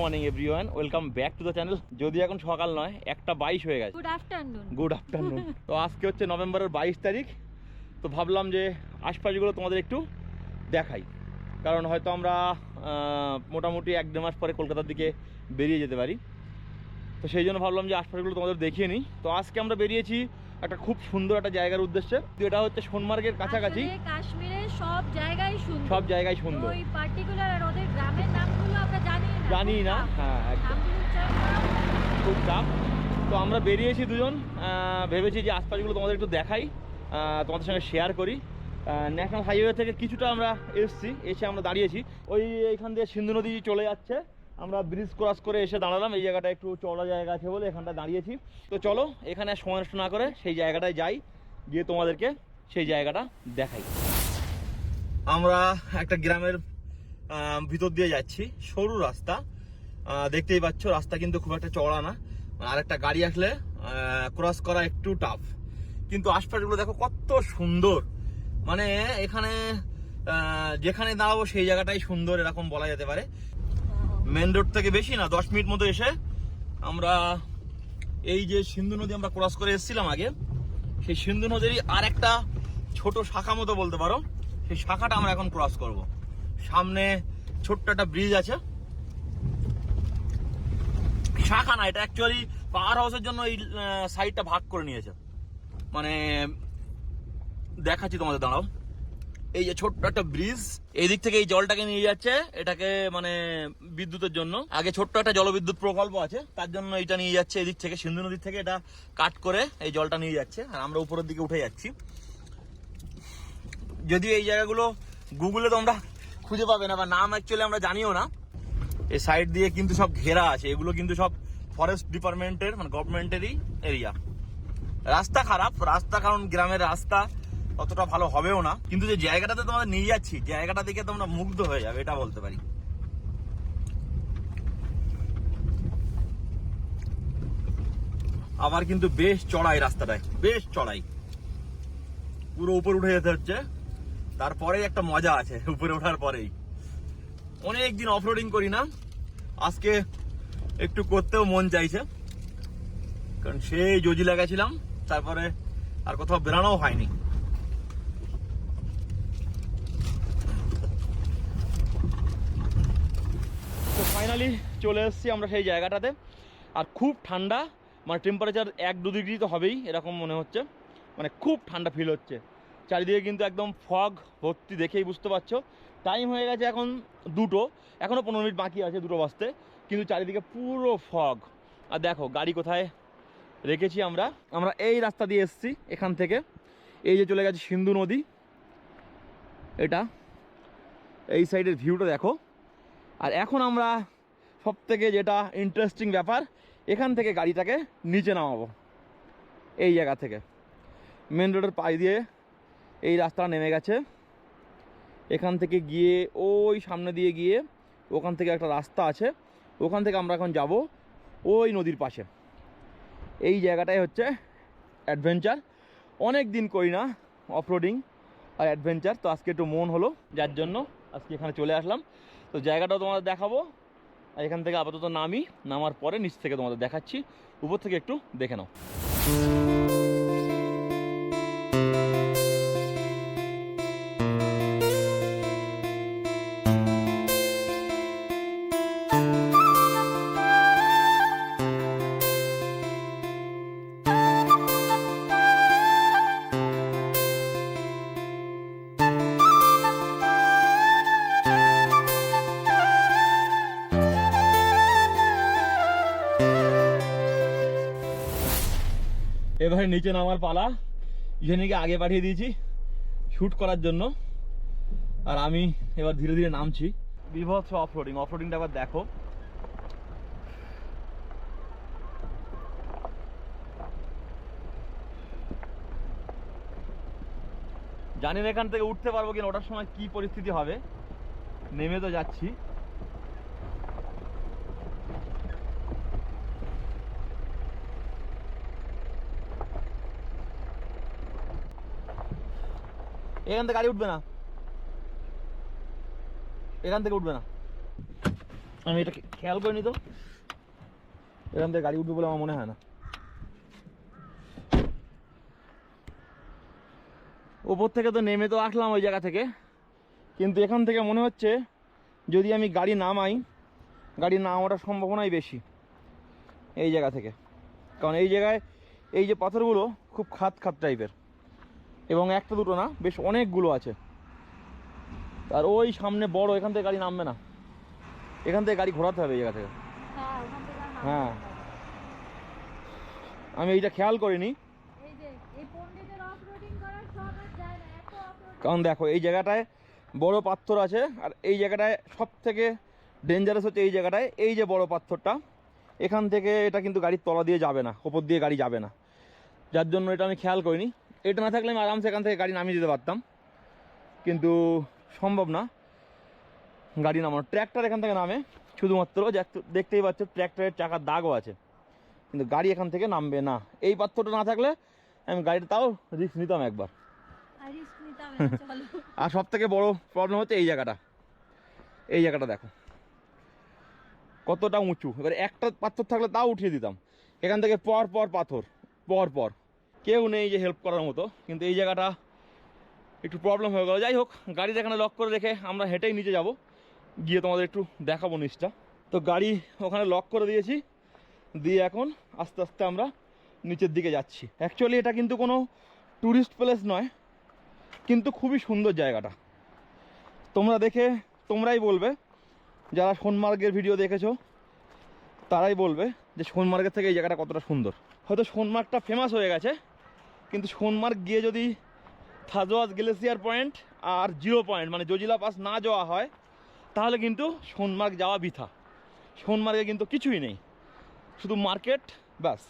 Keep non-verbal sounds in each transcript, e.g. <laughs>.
Morning everyone welcome back to the channel যদি এখন সকাল নয় একটা বাইশ হয়ে গেছে। গুড আফটারনুন গুড আফটারনুন তো আজকে হচ্ছে নভেম্বরের বাইশ তারিখ। তো ভাবলাম যে আশপাশগুলো তোমাদের একটু দেখাই। কারণ হয়তো আমরা মোটামুটি এক দেড় মাস পরে কলকাতার দিকে বেরিয়ে যেতে পারি। তো সেই জন্য ভাবলাম যে আশপাশগুলো তোমাদের দেখিয়ে নিই। তো আজকে আমরা বেরিয়েছি একটা খুব সুন্দর একটা জায়গার উদ্দেশ্যে। তো এটা হচ্ছে সোনমার্গের কাছাকাছি। কাশ্মীরের সব জায়গায় সুন্দর। সব জায়গায় সুন্দর। ওই পার্টিকুলার আর ওদের গ্রামের নামগুলো আমরা জানি না। হ্যাঁ একদম। খুব চাপ। তো আমরা বেরিয়েছি দুজন। ভেবেছি যে আশপাশগুলো তোমাদের একটু দেখাই। তোমাদের সঙ্গে শেয়ার করি। ন্যাশনাল হাইওয়ে থেকে কিছুটা আমরা এসছি এসে আমরা দাঁড়িয়েছি। ওই এইখান দিয়ে সিন্ধু নদী চলে যাচ্ছে। আমরা ব্রিজ ক্রস করে এসে দাঁড়ালাম। এই জায়গাটা একটু চড়া জায়গা আছে বলে এখানটা দাঁড়িয়েছি। তো চলো এখানে সময় নষ্ট না করে সেই জায়গাটায় যাই। গিয়ে তোমাদেরকে সেই জায়গাটা দেখাই। আমরা একটা গ্রামের ভিতর দিয়ে যাচ্ছি, সরু রাস্তা। দেখতেই পাচ্ছ, রাস্তা কিন্তু খুব একটা চওড়া না। আর একটা গাড়ি আসলে ক্রস করা একটু টাফ কিন্তু আশপাশগুলো দেখো কত সুন্দর। মানে এখানে যেখানে দাঁড়াবো সেই জায়গাটাই সুন্দর এরকম বলা যেতে পারে। মেন রোড থেকে বেশি না, দশ মিনিট মতো এসে আমরা এই যে সিন্ধু নদী আমরা ক্রস করে এসেছিলাম আগে, সেই সিন্ধু নদীরই আর একটা ছোট শাখা মতো বলতে পারো। সেই শাখাটা আমরা এখন ক্রস করব। সামনে ছোট্ট একটা ব্রিজ আছে। শাখা না, এটা অ্যাকচুয়ালি পাওয়ার হাউসের জন্য এই সাইডটা ভাগ করে নিয়েছে। মানে দেখাচ্ছি তোমাদের, দাঁড়াও। এই যে ছোট্ট একটা ব্রিজ এই দিক থেকে এই জলটাকে নিয়ে যাচ্ছে, এটাকে মানে বিদ্যুতের জন্য। আগে ছোট্ট একটা জলবিদ্যুৎ প্রকল্প আছে, তার জন্য এটা নিয়ে যাচ্ছে এদিক থেকে, সিন্ধু নদীর থেকে এটা কাট করে এই জলটা নিয়ে যাচ্ছে। আর আমরা উপরের দিকে উঠে যাচ্ছি। যদি এই জায়গাগুলো গুগলে তোমরা খুঁজে পাবে না বা নাম অ্যাকচুয়ালি আমরা জানিও না। এই সাইড দিয়ে কিন্তু সব ঘেরা আছে। এগুলো কিন্তু সব ফরেস্ট ডিপার্টমেন্টের মানে গভর্নমেন্টেরই এরিয়া রাস্তা খারাপ। রাস্তা কারণ গ্রামের রাস্তা অতটা ভালো হবেও না। কিন্তু যে জায়গাটাতে তোমাদের নিয়ে যাচ্ছি, জায়গাটা দেখে তোমরা মুগ্ধ হয়ে যাবে, এটা বলতে পারি। আবার কিন্তু বেশ চড়াই রাস্তাটায়। বেশ চড়াই। পুরো উপর উঠে যেতে হচ্ছে। তারপরেই একটা মজা আছে, উপরে ওঠার পরেই। অনেক দিন অফরোডিং করি না। আজকে একটু করতেও মন চাইছে। কারণ সেই জজি লাগাছিলাম তারপরে আর কোথাও বেরানোও হয়নি। তো ফাইনালি চলে এসেছি আমরা সেই জায়গাটাতে। আর খুব ঠান্ডা মানে টেম্পারেচার এক দু ডিগ্রি তো হবেই, এরকম মনে হচ্ছে। মানে খুব ঠান্ডা ফিল হচ্ছে। চারিদিকে কিন্তু একদম ফগ ভর্তি দেখেই বুঝতে পারছ। টাইম হয়ে গেছে এখন দুটো। এখনও পনেরো মিনিট বাকি আছে দুটো বাজতে। কিন্তু চারিদিকে পুরো ফগ। আর দেখো, গাড়ি কোথায় রেখেছি আমরা? আমরা এই রাস্তা দিয়ে এসেছি এখান থেকে। এই যে চলে গেছে সিন্ধু নদী। এটা। এই সাইডের ভিউটা দেখো। আর এখন আমরা সব থেকে যেটা ইন্টারেস্টিং ব্যাপার, এখান থেকে গাড়িটাকে নিচে নামাবো। এই জায়গা থেকে। মেন রোডের পাশ দিয়ে এই রাস্তাটা নেমে গেছে। এখান থেকে গিয়ে, ওই সামনে দিয়ে গিয়ে ওখান থেকে একটা রাস্তা আছে। ওখান থেকে আমরা এখন যাব ওই নদীর পাশে। এই জায়গাটাই হচ্ছে অ্যাডভেঞ্চার অনেক দিন করি না অফরোডিং আর অ্যাডভেঞ্চার তো আজকে একটু মন হলো যার জন্য আজকে এখানে চলে আসলাম। তো জায়গাটাও তোমাদের দেখাবো। আর এখান থেকে আপাতত নামি, নামার পরে নিচ থেকে তোমাদের দেখাচ্ছি। উপর থেকে একটু দেখে নাও। এবারে নিচে নামার পালা। ইজেনিকে আগে পাঠিয়ে দিয়েছি শ্যুট করার জন্য। আর আমি এবার ধীরে ধীরে নামছি। বিভৎস অফরোডিং অফরোডিংটা আবার দেখো। জানি না এখান থেকে উঠতে পারব কিনা ওটার সময় কি পরিস্থিতি হবে। নেমে তো যাচ্ছি। এখান থেকে গাড়ি উঠবে না। এখান থেকে উঠবে না। আমি এটা খেয়াল করিনি তো এখান থেকে গাড়ি উঠবে বলে আমার মনে হয় না। ওপর থেকে তো নেমে তো আসলাম ওই জায়গা থেকে। কিন্তু এখান থেকে মনে হচ্ছে যদি আমি গাড়ি নামাই, গাড়ি নামানোর সম্ভাবনাই বেশি এই জায়গা থেকে। কারণ এই জায়গায় এই যে পাথরগুলো খুব খাত খাত টাইপের এবং একটা দুটো না বেশ অনেকগুলো আছে। আর ওই সামনে বড় এখান থেকে গাড়ি নামবে না। এখান থেকে গাড়ি ঘোরাতে হবে এই জায়গা থেকে। হ্যাঁ হ্যাঁ। আমি এইটা খেয়াল করিনি। কারণ দেখো এই জায়গাটায় বড় পাথর আছে আর এই জায়গাটায় সব থেকে ডেঞ্জারাস হচ্ছে এই জায়গাটায় এই যে বড় পাথরটা এখান থেকে এটা কিন্তু গাড়ির তলা দিয়ে যাবে না ওপর দিয়ে গাড়ি যাবে না। যার জন্য এটা আমি খেয়াল করিনি। এটা না থাকলে আমি আরামসে এখান থেকে গাড়ি নামিয়ে দিতে পারতাম। কিন্তু সম্ভব না। গাড়ি নামানো। ট্র্যাক্টর এখান থেকে নামে। শুধুমাত্র দেখ- দেখতেই পাচ্ছ ট্র্যাক্টরের চাকার দাগও আছে। কিন্তু গাড়ি এখান থেকে নামবে না। এই পাথরটা না থাকলে আমি গাড়িটা তাও রিস্ক নিতাম একবার। আর <laughs> সব থেকে বড় প্রবলেম হচ্ছে এই জায়গাটা। এই জায়গাটা দেখো। কতটা উঁচু। এবার একটা পাথর থাকলে তাও উঠিয়ে দিতাম। এখান থেকে পর পর পাথর। পর পর। কেউ নেই যে হেল্প করার মতো। কিন্তু এই জায়গাটা একটু প্রবলেম হয়ে গেল। যাই হোক গাড়িটা এখানে লক করে রেখে আমরা হেঁটেই নিচে যাব। গিয়ে তোমাদের একটু দেখাবো নিচটা তো গাড়ি ওখানে লক করে দিয়েছি। দিয়ে এখন আস্তে আস্তে আমরা নিচের দিকে যাচ্ছি। অ্যাকচুয়ালি এটা কিন্তু কোনো ট্যুরিস্ট প্লেস নয়, কিন্তু খুবই সুন্দর জায়গাটা। তোমরা দেখে তোমরাই বলবে। যারা সোনমার্গের ভিডিও দেখেছ, তারাই বলবে যে সোনমার্গের থেকে এই জায়গাটা কতটা সুন্দর। হয়তো সোনমার্গটা ফেমাস হয়ে গেছে কিন্তু সোনমার্গ গিয়ে যদি থাজোয়াজ গ্লেসিয়ার পয়েন্ট আর জিরো পয়েন্ট মানে জজিলা পাস না যাওয়া হয়, তাহলে কিন্তু সোনমার্গ যাওয়া বৃথা। সোনমার্গে কিন্তু কিছুই নেই। শুধু মার্কেট, ব্যাস।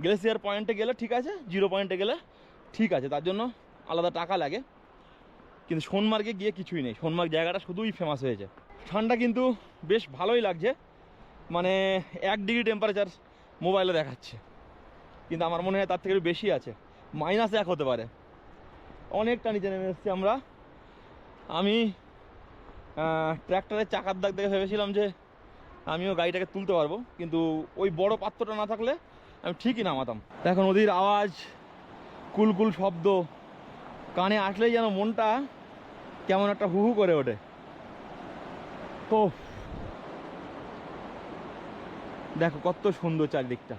গ্লেসিয়ার পয়েন্টে গেলে ঠিক আছে, জিরো পয়েন্টে গেলে ঠিক আছে, তার জন্য আলাদা টাকা লাগে। কিন্তু সোনমার্গে গিয়ে কিছুই নেই। সোনমার্গ জায়গাটা শুধুই ফেমাস হয়েছে। ঠান্ডা কিন্তু বেশ ভালোই লাগছে। মানে এক ডিগ্রি টেম্পারেচার মোবাইলে দেখাচ্ছে। কিন্তু আমার মনে হয় তার থেকে বেশি আছে। মাইনাস এক হতে পারে। অনেকটা নিচে নেমে এসেছি আমরা। আমি ট্র্যাক্টরের চাকার দাগ দেখে ভেবেছিলাম যে আমিও গাড়িটাকে তুলতে পারব। কিন্তু ওই বড় পাত্রটা না থাকলে আমি ঠিকই নামাতাম। দেখো নদীর আওয়াজ, কুলকুল শব্দ, কানে আসলেই যেন মনটা কেমন একটা হু হু করে ওঠে। ও দেখো কত সুন্দর চারদিকটা।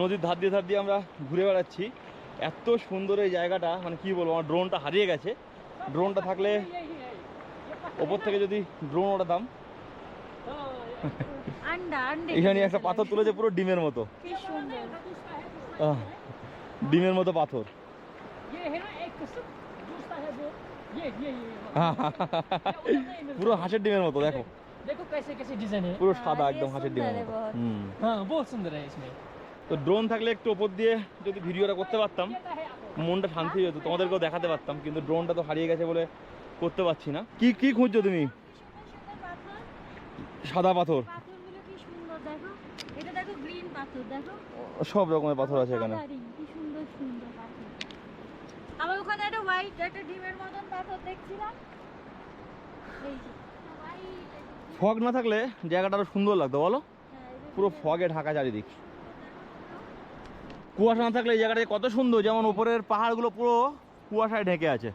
নদীর ধার দিয়ে ধার দিয়ে আমরা ঘুরে বেড়াচ্ছি। এত সুন্দর এই জায়গাটা মানে কি বলব আমার ড্রোনটা হারিয়ে গেছে। ড্রোনটা থাকলে ওপর থেকে যদি ড্রোন ওড়াতাম <laughs> এখানে একটা পাথর তুলেছে পুরো ডিমের মতো। ডিমের মতো পাথর। পুরো হাঁসের ডিমের মতো দেখো। পুরো সাদা একদম হাঁসের ডিমের মতো। হুম। হ্যাঁ বহুত সুন্দর হ্যাঁ তো ড্রোন থাকলে একটু ওপর দিয়ে যদি ভিডিওটা করতে পারতাম মনটা শান্তি যেত। তোমাদেরকেও দেখাতে পারতাম কিন্তু ড্রোনটা তো হারিয়ে গেছে বলে করতে পারছি না। কি কি খুঁজছো তুমি? সাদা পাথর। সব রকমের পাথর আছে এখানে। ফগ না থাকলে জায়গাটা আরও সুন্দর লাগতো বলো? পুরো ফগে ঢাকা চারিদিক। কুয়াশা না থাকলে এই জায়গাটা কত সুন্দর। যেমন উপরের পাহাড়গুলো পুরো কুয়াশায় ঢেকে আছে।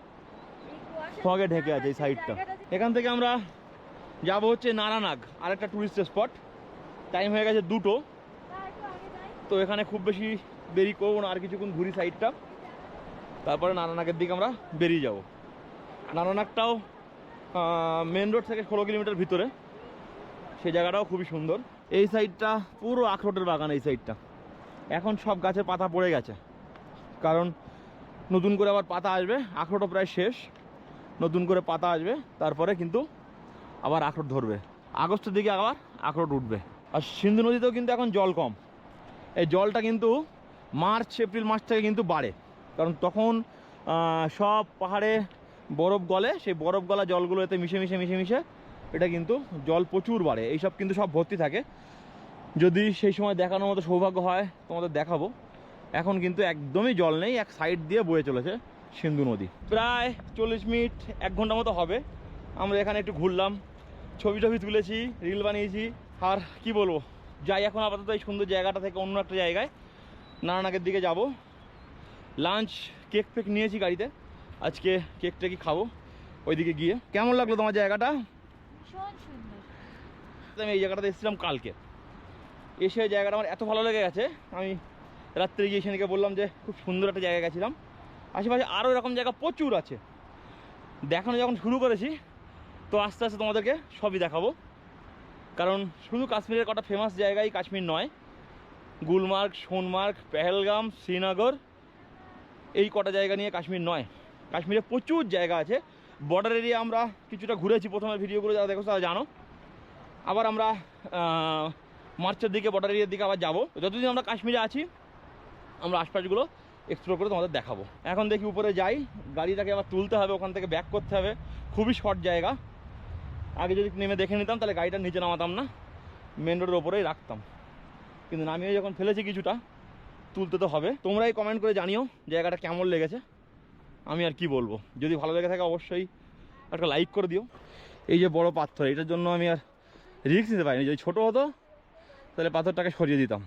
ফগে ঢেকে আছে এই সাইডটা এখান থেকে আমরা যাব হচ্ছে নারানাগ, আরেকটা টুরিস্ট স্পট টাইম হয়ে গেছে দুটো। তো এখানে খুব বেশি দেরি করব না, আর কিছুক্ষণ ঘুরি সাইডটা তারপরে নারানাগের দিকে আমরা বেরিয়ে যাব। নারানাগটাও মেন রোড থেকে ষোলো কিলোমিটার ভিতরে। সেই জায়গাটাও খুবই সুন্দর। এই সাইডটা পুরো আখরোটের বাগান এই সাইডটা এখন সব গাছের পাতা পড়ে গেছে। কারণ নতুন করে আবার পাতা আসবে, আখরোটও প্রায় শেষ। নতুন করে পাতা আসবে, তারপরে কিন্তু আবার আখরোট ধরবে। আগস্টের দিকে আবার আখরোট উঠবে। আর সিন্ধু নদীতেও কিন্তু এখন জল কম। এই জলটা কিন্তু মার্চ, এপ্রিল মাস থেকে কিন্তু বাড়ে। কারণ তখন সব পাহাড়ে বরফ গলে, সেই বরফ গলা জলগুলো এতে মিশে মিশে মিশে মিশে, এটা কিন্তু জল প্রচুর বাড়ে। এইসব কিন্তু সব ভর্তি থাকে। যদি সেই সময় দেখানোর মতো সৌভাগ্য হয় তোমাদের দেখাবো। এখন কিন্তু একদমই জল নেই এক সাইড দিয়ে বয়ে চলেছে সিন্ধু নদী। প্রায় চল্লিশ মিনিট এক ঘণ্টা মতো হবে। আমরা এখানে একটু ঘুরলাম ছবি টবি তুলেছি রিল বানিয়েছি। আর কি বলব যাই এখন আপাতত এই সুন্দর জায়গাটা থেকে অন্য একটা জায়গায় নারানাকের দিকে যাব। লাঞ্চ কেক ফেক নিয়েছি গাড়িতে। আজকে কেক টেকই খাব ওইদিকে গিয়ে। কেমন লাগল তোমার জায়গাটা? আমি এই জায়গাটাতে এসেছিলাম কালকে। এসে জায়গাটা আমার এত ভালো লেগে গেছে। আমি রাত্রে গিয়ে সেদিকে বললাম যে, খুব সুন্দর একটা জায়গা গেছিলাম। আশেপাশে আরও এরকম জায়গা প্রচুর আছে। দেখানো যখন শুরু করেছি, তো আস্তে আস্তে তোমাদেরকে সবই দেখাবো। কারণ শুধু কাশ্মীরের কটা ফেমাস জায়গাই কাশ্মীর নয়। গুলমার্গ, সোনমার্গ, পেহেলগাম, শ্রীনগর, এই কটা জায়গা নিয়ে কাশ্মীর নয়। কাশ্মীরে প্রচুর জায়গা আছে। বর্ডার এরিয়া আমরা কিছুটা ঘুরেছি প্রথমে ভিডিওগুলো যারা দেখো তারা জানো। আবার আমরা মার্চের দিকে বর্ডার এরিয়ার দিকে আবার যাব। যতদিন আমরা কাশ্মীরে আছি, আমরা আশপাশগুলো এক্সপ্লোর করে তোমাদের দেখাবো। এখন দেখি উপরে যাই। গাড়িটাকে আবার তুলতে হবে, ওখান থেকে ব্যাক করতে হবে। খুবই শর্ট জায়গা। আগে যদি নেমে দেখে নিতাম, তাহলে গাড়িটা নিচে নামাতাম না। মেন রোডের ওপরেই রাখতাম। কিন্তু নামিয়ে যখন ফেলেছি কিছুটা, তুলতে তো হবে। তোমরাই কমেন্ট করে জানিও জায়গাটা কেমন লেগেছে। আমি আর কি বলব? যদি ভালো লেগে থাকে অবশ্যই একটা লাইক করে দিও। এই যে বড় পাথর, এটার জন্য আমি আর রিস্ক নিতে পারিনি। যদি ছোটো হতো তাহলে পাথরটাকে সরিয়ে দিতাম।